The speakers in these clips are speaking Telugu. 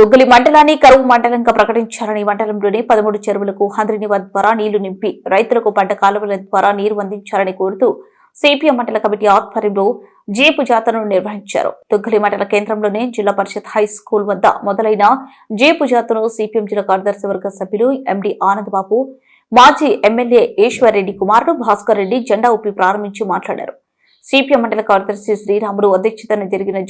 తుగ్గులి మండలాన్ని కరువు మండలంగా ప్రకటించాలని మండలంలోనే పదమూడు చెరువులకు హంద్రినివ ద్వారా నీళ్ళు నింపి రైతులకు పంట కాలువల ద్వారా నీరు అందించాలని కోరుతూ సిపిఎం మండల కమిటీ ఆధ్వర్యంలో జీపు జాతరను నిర్వహించారు. తుగ్గలి మండల కేంద్రంలోనే జిల్లా పరిషత్ హై స్కూల్ వద్ద మొదలైన జీపు జాతరను సిపిఎం జిల్లా కార్యదర్శి వర్గ సభ్యులు ఎండి ఆనందబాబు మాజీ ఎమ్మెల్యే ఈశ్వర్ రెడ్డి కుమారుడు భాస్కర్ రెడ్డి జెండా ఊపి ప్రారంభించి మాట్లాడారు. సిపిఎం మండల కార్యదర్శి శ్రీరాములు అధ్యక్షతన జరిగిన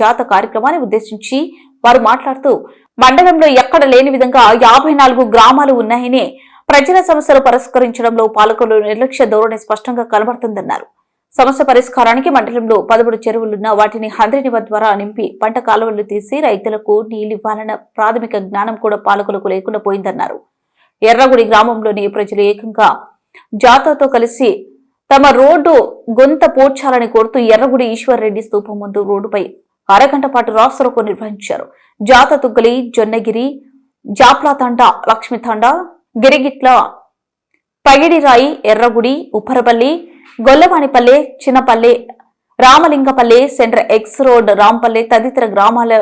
జాత కార్యక్రమాన్ని ఉద్దేశించి వారు మాట్లాడుతూ మండలంలో ఎక్కడ లేని విధంగా యాభై నాలుగు గ్రామాలు ఉన్నాయని ప్రజల సమస్యలు పరిష్కరించడంలో పాలకులు నిర్లక్ష్య ధోరణి స్పష్టంగా కనబడుతుందన్నారు. సమస్య పరిష్కారానికి మండలంలో పదమూడు చెరువులున్న వాటిని హంద్రినివ ద్వారా నింపి పంట కాలువలు తీసి రైతులకు నీళ్ళివ్వాలన్న ప్రాథమిక జ్ఞానం కూడా పాలకులకు లేకుండా పోయిందన్నారు. ఎర్రగుడి గ్రామంలోని ప్రజలు ఏకంగా జాతరతో కలిసి తమ రోడ్డు గొంత పోడ్చాలని కోరుతూ ఎర్రగుడి ఈశ్వర్ రెడ్డి స్తూపం ముందు రోడ్డుపై అరగంట పాటు రాస్తరోకో నిర్వహించారు. జాత Tuggali Jonnagiri Japla Thanda Lakshmi Thanda Girigetla Pagidirai Erragudi Upparapalli Gollavanipalle Chinnapalle Ramalingapalle centre X road Rampalle తదితర గ్రామాల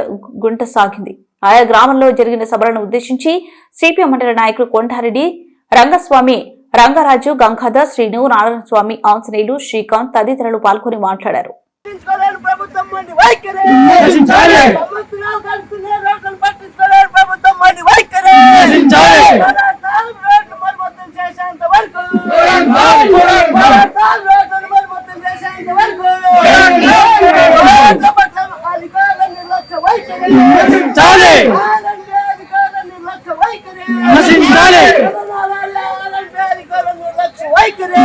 గుంట సాగింది. ఆయా గ్రామంలో జరిగిన సభలను ఉద్దేశించి సిపిఎం మండల నాయకులు కొండారెడ్డి రంగస్వామి రంగరాజు గంగాధర్ శ్రీను నారాయణస్వామి ఆంజనేయులు శ్రీకాంత్ తదితరులు పాల్గొని మాట్లాడారు. ತಮ್ಮಲ್ಲಿ ವೈಖರೆ ಮತ್ತು ನಾವು ಕಲ್ಪಿಸಿ ರೋಕಲ್ ಪಟ್ಟಿಸ್ತಾರೆ ಬಾಬು ತಮ್ಮಲ್ಲಿ ವೈಖರೆ ವೈಖರೆ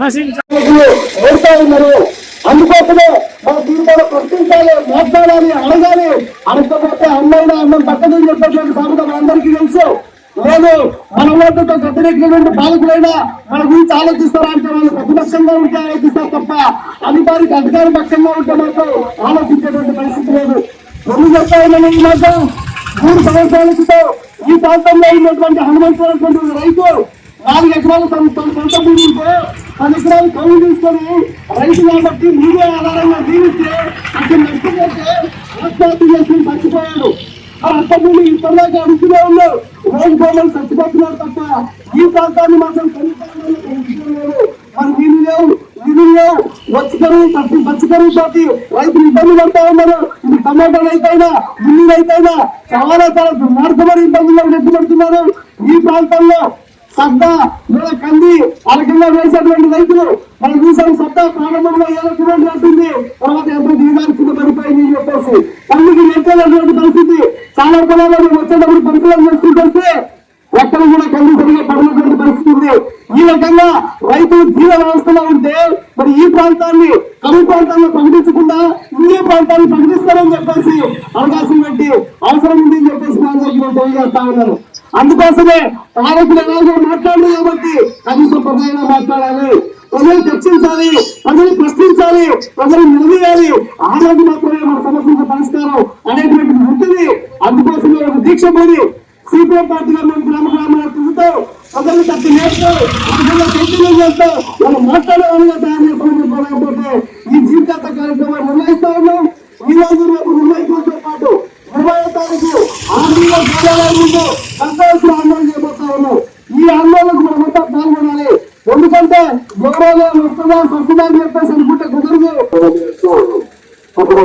నశించాలి ఓడుతా ఉన్నారు అందుకోసమే మన దీంట్లో ప్రశ్నించాలి మాట్లాడాలి అడగాలి అడగకపోతే అన్నైనా అన్నం పక్కన చెప్పేటువంటి సామెత మనందరికీ తెలుసు. లేదు మన ఓటుతో వ్యతిరేకమైనటువంటి పాలకులైనా మన గురించి ఆలోచిస్తారా అంటే వాళ్ళు ప్రతిపక్షంగా ఉంటే ఆలోచిస్తారు తప్ప అధికారికి అధికార పక్షంగా ఉంటే మాత్రం ఆలోచించేటువంటి పరిస్థితి లేదు. ఎందుకు చెప్తా ఉన్నాను ఈ మాట మూడు సంవత్సరాల క్రితం ఈ ప్రాంతంలో ఉన్నటువంటి హనుమంతున్నటువంటి రైతు నాలుగు ఎకరాలు తన తన సొంత భూమితో ఉంటే పది ఎకరాలు కౌలు తీసుకొని రైతు కాబట్టి మీడియా ఆధారంగా జీవిస్తే అసలు నష్టపోతే ఆత్మహత్య చేసుకుని చచ్చిపోయాడు. ఆ అత్త భూమి ఇప్పటిదాకా అడుగుతూనే ఉన్నారు రోజు బొమ్మలు చచ్చిపోతున్నారు తప్ప ఈ ప్రాంతాన్ని మాత్రం కనీసం లేదు మరి నీళ్ళు లేవు నిధులు లేవు వచ్చి కరువు పచ్చి తోటి రైతులు ఇబ్బంది పడతా ఉన్నారు. ఇది టమాటా రైతైనా ఉల్లి రైతైనా చాలా చాలా దుర్మార్గమైన ఇబ్బందులు నెట్టుబడుతున్నారు ఈ ప్రాంతంలో సద్దా లేదా కంది అరకంగా వేసేటువంటి రైతులు మనం చూసాం సద్దా ప్రారంభంలో ఏదో కిలోమీటర్ ఉంటుంది తర్వాత ఎంతో దిగడానికి పడిపోయింది అని చెప్పేసి పండుగ నెట్టేటువంటి పరిస్థితి. చాలా పొలాల్లో వచ్చేటప్పుడు పరిశీలన చేసుకుంటే ఎక్కడ కూడా కంది సరిగా పడినటువంటి పరిస్థితి ఉంది. ఈ రకంగా జీవ వ్యవస్థలో ఉంటే మరి ఈ ప్రాంతాన్ని కరువు ప్రాంతాల్లో ప్రకటించకుండా ఈ ప్రాంతాన్ని ప్రకటిస్తారని చెప్పేసి అవకాశం పెట్టి అవసరం ఉంది అని చెప్పేసి తెలియజేస్తా ఉన్నారు. అందుకోసమే పాలకులు ఎలాగో మాట్లాడరు కాబట్టి కనీసం ప్రజలైనా మాట్లాడాలి. ప్రజలు చర్చించాలి ప్రజలు ప్రశ్నించాలి ప్రజలు నిలదీయాలి. ఆ రోజు మాత్రమే మన సమస్యలకు పరిష్కారం అనేటువంటి ఉంటుంది అందుకోసమే ఒక దీక్ష పోయి సిపిఎం పార్టీగా మేము గ్రామ గ్రామాలు తిరుగుతాం ప్రజలు తప్పి నేర్పుతాం ప్రజలు చైతన్యం చేస్తాం వాళ్ళు మాట్లాడే తయారు చేసుకోవడం లేకపోతే ఈ జీవితాంత కార్యక్రమాన్ని నిర్వహిస్తా ఉన్నాం. ఈ రోజు రేపు నిర్వహించడంతో పాటు ఇరవై తారీఖు ఆంధ్రలో కార్యాలయంలో సంతోషం ఆందోళన చేయబోతా ఉన్నాం. ఈ ఆందోళనకు మనమంతా పాల్గొనాలి. ఎందుకంటే గౌరవం వస్తుందా వస్తుందా అని చెప్పేసి అనుకుంటే కుదరదు. అప్పుడు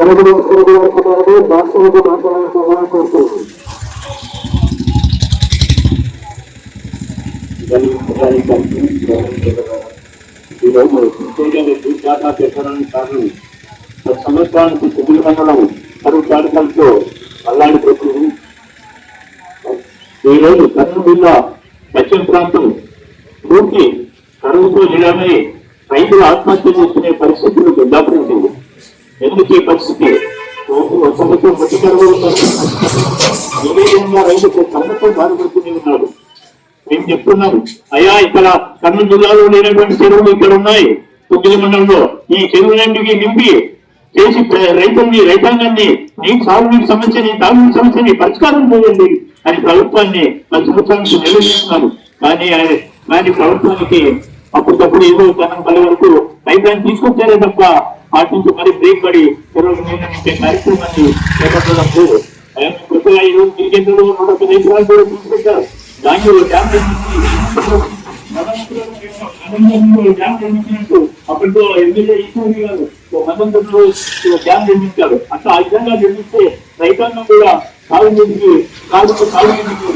ఎరగడు ఎరగడు మాట్లాడాలని కోరుతున్నాను ఈరోజు విశేషంగా జాతర పెట్టడానికి కారణం గత సంవత్సరానికి తొమ్మిది మండలం కరువు కారకాలతో అల్లాడిపోతుంది ఈరోజు కర్నూలు జిల్లా పశ్చిమ ప్రాంతం పూర్తి కరువుతో నిలమై రైతులు ఆత్మహత్య చేసుకునే పరిస్థితులు పరిస్థితి ఎందుకు ఈ పరిస్థితి ఒక సంవత్సరం వచ్చి ఏ విధంగా రైతుకు సంవత్సరం బాధపడుతూనే ఉన్నాడు మేము చెప్తున్నాం అయ్యా ఇక్కడ కర్నూలు జిల్లాలో లేనటువంటి చెరువులు ఇక్కడ ఉన్నాయి. తొమ్మిది మండలంలో ఈ చెరువులన్నిటికీ నింపి చేసి రైతుల్ని రైతాంగాన్ని నీ సాగునీటి సమస్యని తాగునీటి సమస్యని పరిష్కారం చేయండి అని ప్రభుత్వాన్ని ప్రభుత్వానికి సంవత్సరానికి నిలదీస్తున్నారు కానీ కానీ ప్రభుత్వానికి అప్పటికప్పుడు ఏదో తనం పల్లె వరకు రైతాన్ని తీసుకొచ్చారే తప్ప వాటి నుంచి మరి బ్రేక్ పడి కార్యక్రమాన్ని చేపట్టడంతో ఆయన కొత్తగా ఈ రోజు గిరిజనులు నూట పది కూడా తీసుకొచ్చారు. దాంట్లో డ్యామ్ అప్పట్లో ఎమ్మెల్యే ఈశ్వరి గారు మతంలో డ్యామ్ నిర్మించారు. అట్లా ఆ విధంగా నిర్మిస్తే రైతాంగం కూడా కాలు సాగు సాగునీటికి